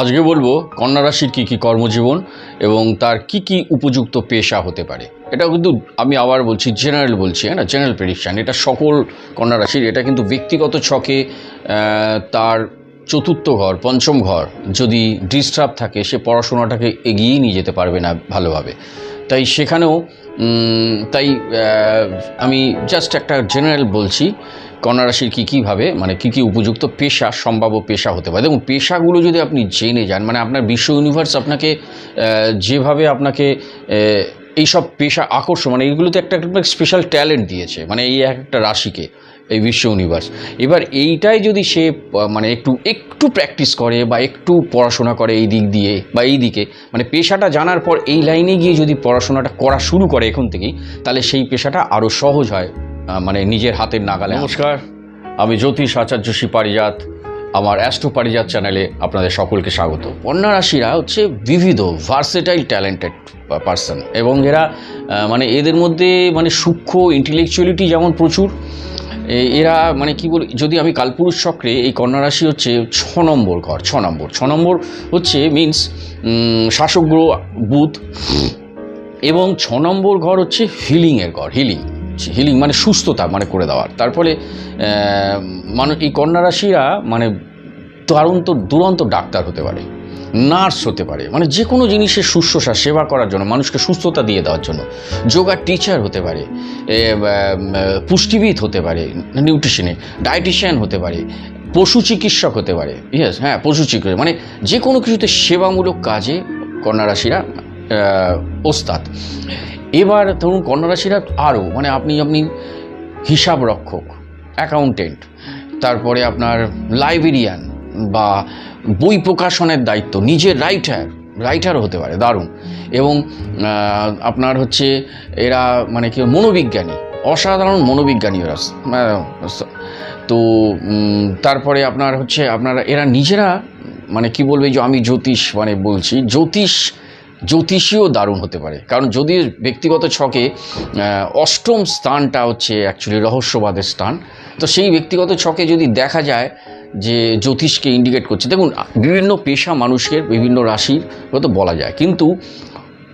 আজকে বলব, কন্যা রাশির কী কী কর্মজীবন এবং তার কি কি উপযুক্ত পেশা হতে পারে। এটা কিন্তু আমি আবার বলছি জেনারেল বলছি হ্যাঁ না? জেনারেল প্রেডিকশান এটা সকল কন্যা রাশির, এটা কিন্তু ব্যক্তিগত ছকে তার চতুর্থ ঘর, পঞ্চম ঘর, যদি ডিস্টার্ব থাকে, সে পড়াশোনাটাকে এগিয়ে নিয়ে যেতে পারবে না ভালোভাবে। তাই সেখানেও তাই আমি জাস্ট একটা জেনারেল বলছি কন্যা রাশির কী কীভাবে মানে কী কী উপযুক্ত পেশা, সম্ভাব্য পেশা হতে পারে। দেখুন, পেশাগুলো যদি আপনি জেনে যান মানে আপনার বিশ্ব ইউনিভার্স আপনাকে যেভাবে আপনাকে এইসব পেশা আকর্ষণ মানে এইগুলোতে একটা একটা স্পেশাল ট্যালেন্ট দিয়েছে মানে এই এক একটা রাশিকে, এই বিশ্ব ইউনিভার্স এবার এইটাই যদি সে মানে একটু একটু প্র্যাকটিস করে বা একটু পড়াশোনা করে এই দিক দিয়ে বা এই দিকে মানে পেশাটা জানার পর এই লাইনে গিয়ে যদি পড়াশোনাটা করা শুরু করে এখন থেকেই, তাহলে সেই পেশাটা আরও সহজ হয়। মানে নিজের হাতের নাগালে নমস্কার। আমি জ্যোতিষ আচার্য শ্রী পারিজাত আমার অ্যাস্ট্রো পারিজাত চ্যানেলে আপনাদের সকলকে স্বাগত। কন্যা রাশিরা হচ্ছে বিবিধ ভার্সেটাইল ট্যালেন্টেড পার্সন এবং এরা মানে এদের মধ্যে মানে সূক্ষ্ম ইন্টেলেকচুয়ালিটি যেমন প্রচুর এরা মানে কি বল যদি আমি কালপুরুষ চক্রে এই কন্যা রাশি হচ্ছে ছ নম্বর ঘর ছ নম্বর। ছ নম্বর হচ্ছে মিন্স শাসক গ্রহ বুধ এবং ছ নম্বর ঘর হচ্ছে হিলিংয়ের ঘর হিলিং হিলিং মানে সুস্থতা মানে করে দেওয়ার। তারপরে মানুষ এই কন্যা রাশিরা মানে তো দুরন্ত ডাক্তার হতে পারে, নার্স হতে পারে মানে যে কোনো জিনিসের শুশ্রূষা সেবা করার জন্য, মানুষকে সুস্থতা দিয়ে দেওয়ার জন্য। যোগা টিচার হতে পারে পুষ্টিবিদ হতে পারে নিউট্রিশনে ডায়েটিশিয়ান হতে পারে, পশু চিকিৎসক হতে পারে ইয়েস হ্যাঁ পশু চিকিৎসক মানে যে কোনো কিছুতে সেবামূলক কাজে কন্যা রাশিরা ওস্তাদ। এবার ধরুন কন্যা রাশিরা আরও মানে আপনি আপনি হিসাব রক্ষক অ্যাকাউন্টেন্ট তারপরে আপনার লাইব্রেরিয়ান বা বই প্রকাশনের দায়িত্ব, নিজের রাইটার রাইটারও হতে পারে, দারুণ। এবং আপনার হচ্ছে এরা মানে কি, মনোবিজ্ঞানী, অসাধারণ মনোবিজ্ঞানী এরা তো তারপরে আপনার হচ্ছে, আপনারা, এরা নিজেরা মানে কি বলবে যে আমি জ্যোতিষ মানে বলছি, জ্যোতিষ জ্যোতিষীও দারুণ হতে পারে। কারণ যদি ব্যক্তিগত ছকে অষ্টম স্থানটা হচ্ছে অ্যাকচুয়ালি রহস্যবাদের স্থান, তো সেই ব্যক্তিগত ছকে যদি দেখা যায় যে জ্যোতিষকে ইন্ডিকেট করছে, দেখুন, বিভিন্ন পেশা মানুষের বিভিন্ন রাশির হয়তো বলা যায়। কিন্তু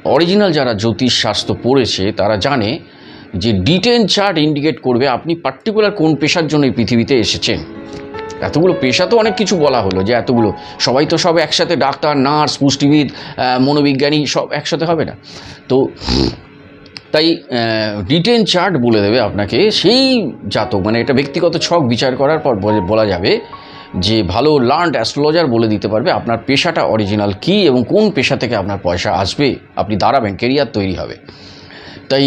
অরিজিনাল যারা জ্যোতিষ শাস্ত্র পড়েছে, তারা জানে যে ডিটেন চার্ট ইন্ডিকেট করবে আপনি পার্টিকুলার কোন পেশার জন্য এই পৃথিবীতে এসেছেন। এতগুলো পেশা তো অনেক কিছু বলা হলো যে এতগুলো। সবাই তো সব একসাথে ডাক্তার, নার্স, পুষ্টিবিদ মনোবিজ্ঞানী সব একসাথে হবে না। তো তাই রিটেন চার্ট বলে দেবে আপনাকে, সেই জাতক মানে এটা ব্যক্তিগত ছক বিচার করার পর বলা যাবে যে ভালো লার্নড অ্যাস্ট্রোলজার বলে দিতে পারবে আপনার পেশাটা অরিজিনাল কী এবং কোন পেশা থেকে আপনার পয়সা আসবে। আপনি দাঁড়াবেন কেরিয়ার তৈরি হবে। তাই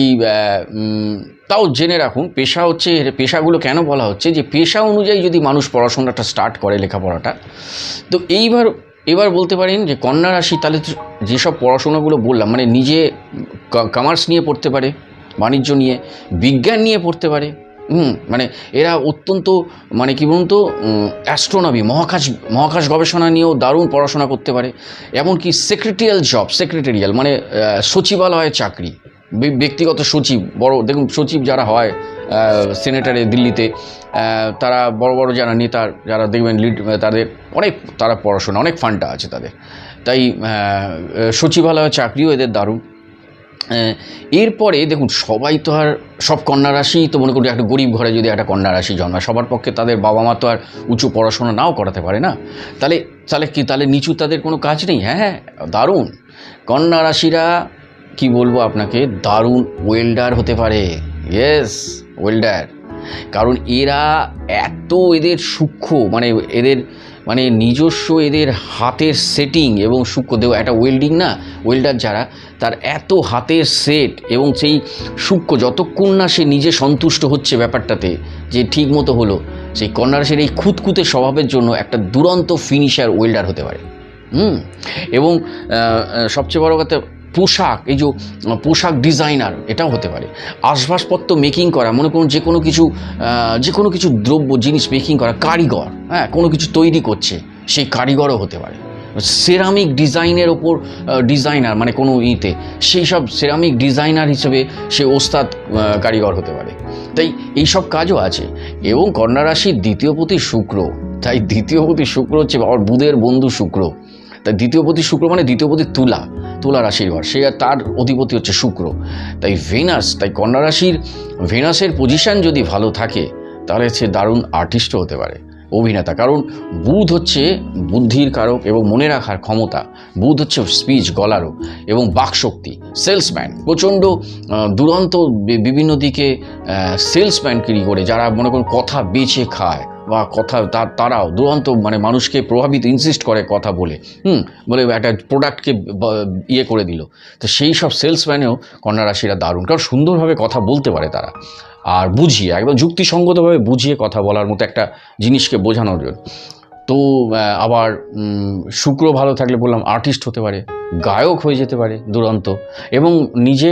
তাও জেনে রাখুন, পেশা হচ্ছে, পেশাগুলো কেন বলা হচ্ছে, যে পেশা অনুযায়ী যদি মানুষ পড়াশোনাটা স্টার্ট করে লেখাপড়াটা, তো এইবার, এবার বলতে পারেন যে কন্যা রাশি, তাহলে যেসব পড়াশোনাগুলো বললাম মানে নিজে কমার্স নিয়ে পড়তে পারে, বাণিজ্য নিয়ে, বিজ্ঞান নিয়ে পড়তে পারে, হুম মানে এরা অত্যন্ত মানে কী বলুন তো অ্যাস্ট্রোনমি মহাকাশ মহাকাশ গবেষণা নিয়েও দারুণ পড়াশোনা করতে পারে, এমনকি সেক্রেটারিয়াল জব সেক্রেটারিয়াল মানে সচিবালয়ের চাকরি ব্যক্তিগত সচিব, বড়, দেখুন সচিব যারা হয় সেনেটারে দিল্লিতে তারা বড় বড় যারা নেতার যারা দেখবেন লিড তাদের অনেক, তারা পড়াশোনা, অনেক ফান্ডা আছে তাদের। তাই সচিবালয় চাকরিও এদের দারুণ। এরপরে দেখুন, সবাই তো আর, সব কন্যা রাশি তো মনে করি একটা গরিব ঘরে যদি একটা কন্যা রাশি জন্মায়, সবার পক্ষে তাদের বাবা মা তো আর উঁচু পড়াশোনা নাও করাতে পারে না। তাহলে তাহলে কি, তাহলে নিচু তাদের কোনো কাজ নেই? হ্যাঁ হ্যাঁ দারুণ। কন্যা রাশিরা কি বলব আপনাকে? দারুণ ওয়েল্ডার হতে পারে। ইয়েস ওয়েল্ডার কারণ এরা এত এদের সূক্ষ্ম মানে এদের মানে নিজস্ব এদের হাতের সেটিং এবং সূক্ষ্ম দেহ একটা ওয়েল্ডিং না ওয়েল্ডার যারা, তার এত হাতের সেট এবং সেই সূক্ষ্ম, যতক্ষণ না সে নিজে সন্তুষ্ট হচ্ছে ব্যাপারটাতে, যে ঠিক মতো হলো, সেই কন্যারাসের এই খুঁতখুঁতে স্বভাবের জন্য একটা দুরন্ত ফিনিশার ওয়েল্ডার হতে পারে। হুম? এবং সবচেয়ে বড় কথা পোশাক, এই যে, পোশাক ডিজাইনার, এটাও হতে পারে। আসবাবপত্র মেকিং করা, মনে করুন যে কোনো কিছু যে কোনো কিছু দ্রব্য, জিনিস মেকিং করা, কারিগর হ্যাঁ কোনো কিছু তৈরি করছে, সেই কারিগরও হতে পারে। সেরামিক ডিজাইনের ওপর ডিজাইনার মানে কোনো ইতে সেই সব সেরামিক ডিজাইনার হিসেবে সে ওস্তাদ কারিগর হতে পারে। তাই এই সব কাজও আছে। এবং কন্যা রাশির দ্বিতীয় পতি শুক্র, তাই দ্বিতীয় পতি শুক্র হচ্ছে বুধের বন্ধু শুক্র। তাই দ্বিতীয়পতি শুক্র মানে দ্বিতীয়পতি তুলা। তুলা রাশির ঘর, সে আর তার অধিপতি হচ্ছে শুক্র। তাই ভেনাস, তাই কন্যা রাশির ভেনাসের পজিশন যদি ভালো থাকে, তাহলে সে দারুণ আর্টিস্টও হতে পারে, অভিনেতা। কারণ বুধ হচ্ছে বুদ্ধির কারক এবং মনে রাখার ক্ষমতা। বুধ হচ্ছে স্পিচ গলারও এবং বাকশক্তি সেলসম্যান প্রচণ্ড দুরন্ত বিভিন্ন দিকে সেলসম্যান সেলসম্যানগিরি করে যারা মনে করুন কথা বেছে খায়। বা কথা তারাও, দুরন্ত মানে মানুষকে প্রভাবিত ইনসিস্ট করে কথা বলে, হুম, বলে একটা প্রোডাক্টকে ইয়ে করে দিল। তো সেই সব সেলসম্যানেও কন্যা রাশিরা দারুণ, কারণ সুন্দরভাবে কথা বলতে পারে তারা। আর বুঝিয়ে, একদম যুক্তিসঙ্গতভাবে বুঝিয়ে কথা বলার মতো একটা জিনিসকে বোঝানোর জন্য। তো আবার শুক্র ভালো থাকলে বললাম আর্টিস্ট হতে পারে। গায়ক হয়ে যেতে পারে দুরন্ত। এবং নিজে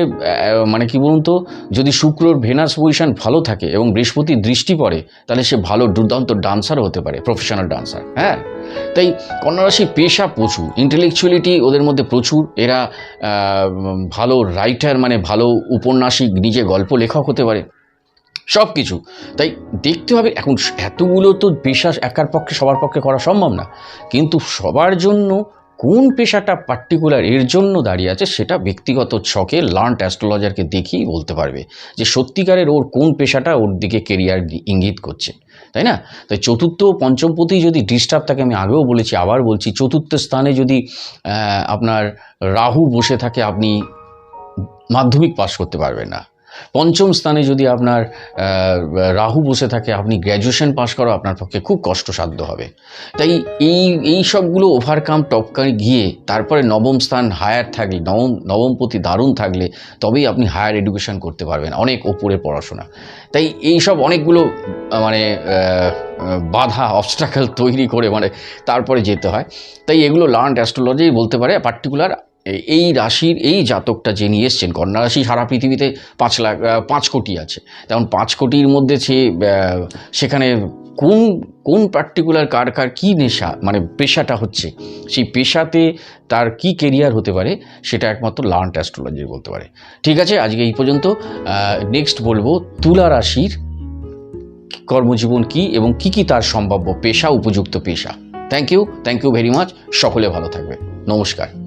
মানে কি বলুন তো, যদি শুক্রর ভেনাস পজিশন ভালো থাকে এবং বৃহস্পতির দৃষ্টি পড়ে, তাহলে সে ভালো দুর্দান্ত ডান্সারও হতে পারে প্রফেশনাল ডান্সার হ্যাঁ? তাই কন্যা রাশি পেশা প্রচুর ইন্টেলেকচুয়ালিটি ওদের মধ্যে প্রচুর, এরা ভালো রাইটার মানে ভালো উপন্যাসিক, নিজে গল্প লেখক হতে পারে সব কিছু তাই দেখতে হবে, এখন এতগুলো তো পেশা একার পক্ষে, সবার পক্ষে করা সম্ভব না। কিন্তু সবার জন্য কোন পেশাটা পার্টিকুলার এর জন্য দাঁড়িয়ে আছে সেটা ব্যক্তিগত ছকে লার্নড অ্যাস্ট্রোলজারকে দেখেই বলতে পারবে যে সত্যিকারের ওর কোন পেশাটা ওর দিকে কেরিয়ার ইঙ্গিত করছে, তাই না? তাই চতুর্থ ও পঞ্চমপতি যদি ডিস্টার্ব থাকে আমি আগেও বলেছি, আবার বলছি, চতুর্থ স্থানে যদি আপনার রাহু বসে থাকে, আপনি মাধ্যমিক পাস করতে পারবেন না। পঞ্চম স্থানে যদি আপনার রাহু বসে থাকে, আপনি গ্র্যাজুয়েশন পাস করা আপনার পক্ষে খুব কষ্টসাধ্য হবে। তাই এই এই সবগুলো ওভারকাম টপকার গিয়ে তারপরে নবম স্থান হায়ার থাকলে, নবম নবমপতি দারুণ থাকলে, তবেই আপনি হায়ার এডুকেশন করতে পারবেন, অনেক ওপরে পড়াশোনা। তাই এই সব অনেকগুলো মানে বাধা অবস্ট্রাকেল তৈরি করে মানে তারপরে যেতে হয়। তাই এগুলো লার্ন অ্যাস্ট্রোলজি বলতে পারে পার্টিকুলার এই রাশির এই জাতকটা যে নিয়ে এসছেন, কন্যা রাশি সারা পৃথিবীতে পাঁচ লাখ পাঁচ কোটি আছে। তেমন পাঁচ কোটির মধ্যে সে সেখানে কোন কোন পার্টিকুলার কার কার কী নেশা মানে পেশাটা হচ্ছে, সেই পেশাতে তার কি কেরিয়ার হতে পারে, সেটা একমাত্র লার্ন অ্যাস্ট্রোলজি বলতে পারে। ঠিক আছে, আজকে এই পর্যন্ত নেক্সট বলব, তুলা রাশির কর্মজীবন কি এবং কি কি তার সম্ভাব্য পেশা, উপযুক্ত পেশা। Thank you thank you very much সকলে ভালো থাকবে নমস্কার।